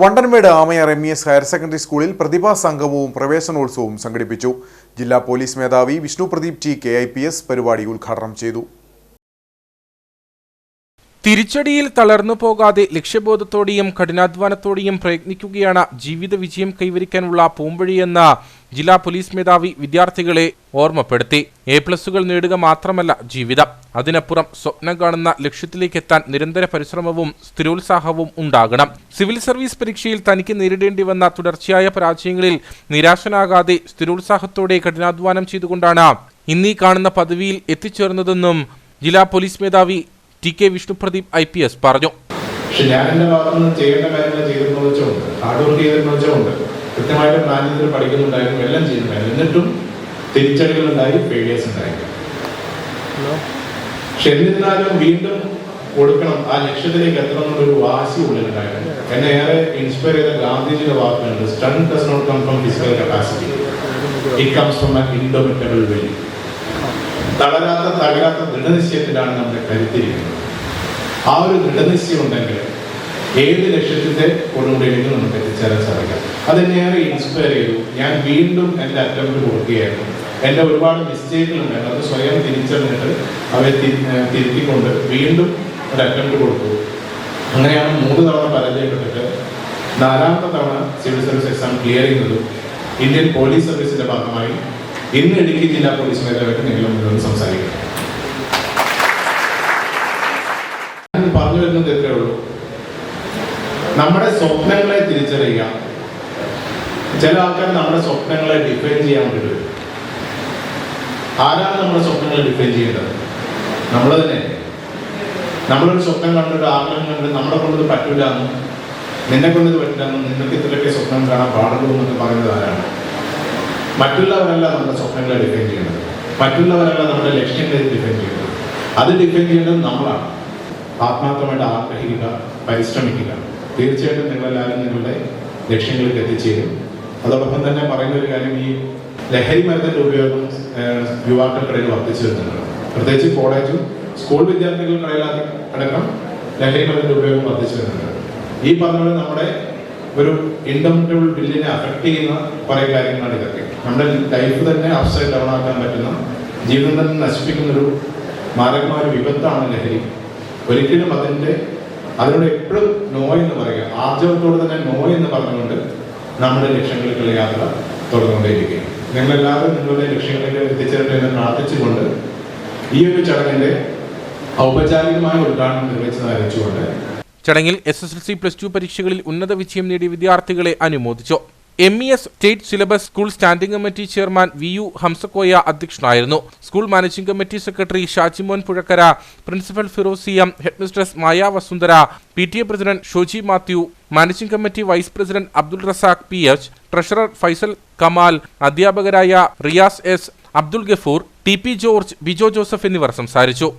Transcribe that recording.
Vandanmedu Amayar M E S higher secondary സ്കൂളിൽ പ്രതിഭാ സംഗമവും പ്രവേശനോത്സവവും സംഘടിപ്പിച്ചു. ജില്ലാ പോലീസ് മേധാവി Vishnu Pradeep T K I P S പരിപാടി ഉദ്ഘാടനം ചെയ്തു. തിരിച്ചടിയിൽ തളർന്നു പോകാതെ ലക്ഷ്യബോധത്തോടെയും കഠിനാധ്വാനത്തോടെയും പ്രയത്നിക്കുകയാണ് ജീവിത വിജയം കൈവരിക്കാനുള്ള പൂമ്പഴിയെന്ന ജില്ലാ പോലീസ് മേധാവി വിദ്യാർത്ഥികളെ ഓർമ്മപ്പെടുത്തി. എ പ്ലസുകൾ നേടുക മാത്രമല്ല ജീവിതം. അതിനപ്പുറം സ്വപ്നം കാണുന്ന ലക്ഷ്യത്തിലേക്ക് എത്താൻ നിരന്തര പരിശ്രമവും സ്ഥിരോത്സാഹവും ഉണ്ടാകണം. സിവിൽ സർവീസ് പരീക്ഷയിൽ തനിക്ക് നേരിടേണ്ടി വന്ന തുടർച്ചയായ പരാജയങ്ങളിൽ നിരാശനാകാതെ സ്ഥിരോത്സാഹത്തോടെ കഠിനാധ്വാനം ചെയ്തുകൊണ്ടാണ് ഇന്നീ കാണുന്ന പദവിയിൽ എത്തിച്ചേർന്നതെന്നും ജില്ലാ പോലീസ് മേധാവി T K Vishnupradeep I P S പറഞ്ഞു. പക്ഷെ ഞാൻ എന്റെ ഭാഗത്തു നിന്ന് ചെയ്യേണ്ട കാര്യങ്ങൾ ചെയ്തിരുന്നു വെച്ചുകൊണ്ട് ഹാർഡ് വർക്ക് ചെയ്തിരുന്നു വെച്ചുകൊണ്ട് കൃത്യമായിട്ട് പ്ലാൻ ചെയ്തിട്ട് പഠിക്കുന്നുണ്ടായിരുന്നു എല്ലാം ചെയ്യുന്നുണ്ടായിരുന്നു എന്നിട്ടും തിരിച്ചടികൾ ഉണ്ടായി. ഫെയിലിയേഴ്സ് ഉണ്ടായി പക്ഷെ എന്നിരുന്നാലും വീണ്ടും കൊടുക്കണം. ആ ലക്ഷ്യത്തിലേക്ക് എത്തണം വാശി ഉള്ളിലുണ്ടായിരുന്നു. എന്നെ ഏറെ ഇൻസ്പയർ ചെയ്ത ഗാന്ധിജിയുടെ വാക്കുകളുണ്ട് strength does not come from physical capacity it comes from an indomitable will തളരാത്ത തകരാത്ത ദൃഢനിശ്ചയത്തിലാണ് നമ്മുടെ കരുത്തിരിക്കുന്നത്. ആ ഒരു ദൃഢനിശ്ചയം ഉണ്ടെങ്കിൽ ഏത് ലക്ഷ്യത്തിന്റെ കൊടുമുടിയിലേക്ക് നമുക്ക് എത്തിച്ചേരാൻ സാധിക്കാം? അതെന്നെ ഏറെ ഇൻസ്പയർ ചെയ്തു. ഞാൻ വീണ്ടും എന്റെ അറ്റംപ്റ്റ് കൊടുക്കുകയായിരുന്നു. എന്റെ ഒരുപാട് മിസ്റ്റേക്കുകൾ ഉണ്ടായിരുന്നു അത് സ്വയം തിരിച്ചറിഞ്ഞിട്ട് ഏർ തിരുത്തിക്കൊണ്ട് വീണ്ടും ഒരു അറ്റംപ്റ്റ് കൊടുത്തു. അങ്ങനെയാണ് മൂന്ന് തവണ പരാജയപ്പെട്ടിട്ട് നാലാമത്തെ തവണ സിവിൽ സർവീസ് എക്സാം ക്ലിയർ ചെയ്യുന്നതും ഇന്ത്യൻ പോലീസ് സർവീസിന്റെ ഭാഗമായി ഇന്ന് ഇടുക്കി ജില്ലാ പോലീസ് മേധാവിയായിട്ട് നിങ്ങൾ മുന്നോട്ട് സംസാരിക്കും. പറഞ്ഞു വരുന്നത് ഇത്രേ ഉള്ളൂ. നമ്മുടെ സ്വപ്നങ്ങളെ തിരിച്ചറിയുക. ചില ആൾക്കാർ നമ്മുടെ സ്വപ്നങ്ങളെ ഡിഫൈൻ ചെയ്യാൻ വേണ്ടി വരും. ആരാണ് നമ്മുടെ സ്വപ്നങ്ങൾ ഡിഫൈൻ ചെയ്യേണ്ടത്? നമ്മൾ തന്നെ നമ്മളൊരു സ്വപ്നം കണ്ടിട്ട് ആഗ്രഹം കണ്ടിട്ട് നമ്മളെ കൊണ്ടത് പറ്റൂല എന്നും നിന്നെ കൊണ്ടത് പറ്റില്ല എന്നും നിനക്ക് ഇത്രയൊക്കെ സ്വപ്നം കാണാൻ പാടുള്ളൂ എന്നൊക്കെ പറയുന്നത് ആരാണ്? മറ്റുള്ളവരല്ല നമ്മുടെ സ്വപ്നങ്ങളെ ഡിഫൈൻ ചെയ്യുന്നത് മറ്റുള്ളവരല്ല നമ്മുടെ ലക്ഷ്യങ്ങളെ ഡിഫൈൻ ചെയ്യുന്നത് അത് ഡിഫൈൻ ചെയ്യേണ്ടത് നമ്മളാണ്. ആത്മാർത്ഥമായിട്ട് ആഗ്രഹിക്കുക പരിശ്രമിക്കുക. തീർച്ചയായിട്ടും നിങ്ങളെല്ലാവരും നിങ്ങളുടെ ലക്ഷ്യങ്ങളിലേക്ക് എത്തിച്ചേരും. അതോടൊപ്പം തന്നെ പറയുന്ന ഒരു കാര്യം ഈ ലഹരി മരുന്നിന്റെ ഉപയോഗം യുവാക്കൾക്കിടയിൽ വർദ്ധിച്ചു വരുന്നുണ്ട്. പ്രത്യേകിച്ച് കോളേജും സ്കൂൾ വിദ്യാർത്ഥികൾക്കിടയിൽ അടക്കം ലഹരി മരുന്നിന്റെ ഉപയോഗം വർദ്ധിച്ചു വരുന്നുണ്ട്. ഈ പറഞ്ഞത് നമ്മുടെ ഒരു ഇൻഡംറ്റബിൾ ബില്ലിനെ അഫക്ട് ചെയ്യുന്ന കുറെ കാര്യങ്ങളാണ് ഇതൊക്കെ. നമ്മുടെ ലൈഫ് തന്നെ അപ്സൈഡ് ഡൗൺ ആക്കാൻ പറ്റുന്ന ജീവിതം തന്നെ നശിപ്പിക്കുന്ന ഒരു മാരകമായ ഒരു വിപത്താണ് ലഹരി. ഒരിക്കലും അതിന്റെ അതിനോട് എപ്പോഴും നോ എന്ന് പറയുക ആർജവത്തോട് തന്നെ നോ എന്ന് പറഞ്ഞുകൊണ്ട് നമ്മുടെ ലക്ഷ്യങ്ങളിലേക്കുള്ള യാത്ര തുടർന്നുകൊണ്ടേയിരിക്കുക നിങ്ങളെല്ലാവരും നിങ്ങളുടെ ലക്ഷ്യങ്ങളിലേക്ക് എത്തിച്ചേരട്ടെ എന്ന് പ്രാർത്ഥിച്ചുകൊണ്ട് ഈ ഒരു ചടങ്ങിന്റെ ഔപചാരികമായ ഉദ്ഘാടനം നിർവഹിച്ചത് അറിയിച്ചുകൊണ്ട് ചടങ്ങിൽ S S L C plus two പരീക്ഷകളിൽ ഉന്നത വിജയം നേടിയ വിദ്യാർത്ഥികളെ അനുമോദിച്ചു. M E S state syllabus school standing committee chairman V U Hamsakoya അധ്യക്ഷനായിരുന്നു. School managing committee secretary Shajimon Puzhakkara principal ഫിറോസിയം headmistress Maya Vasundhara P T A president Shoji Mathew managing committee vice president Abdul Razak P H treasurer Faisal Kamal അധ്യാപകരായ Riyas S Abdul Gafoor T P George Bijo Joseph എന്നിവർ സംസാരിച്ചു.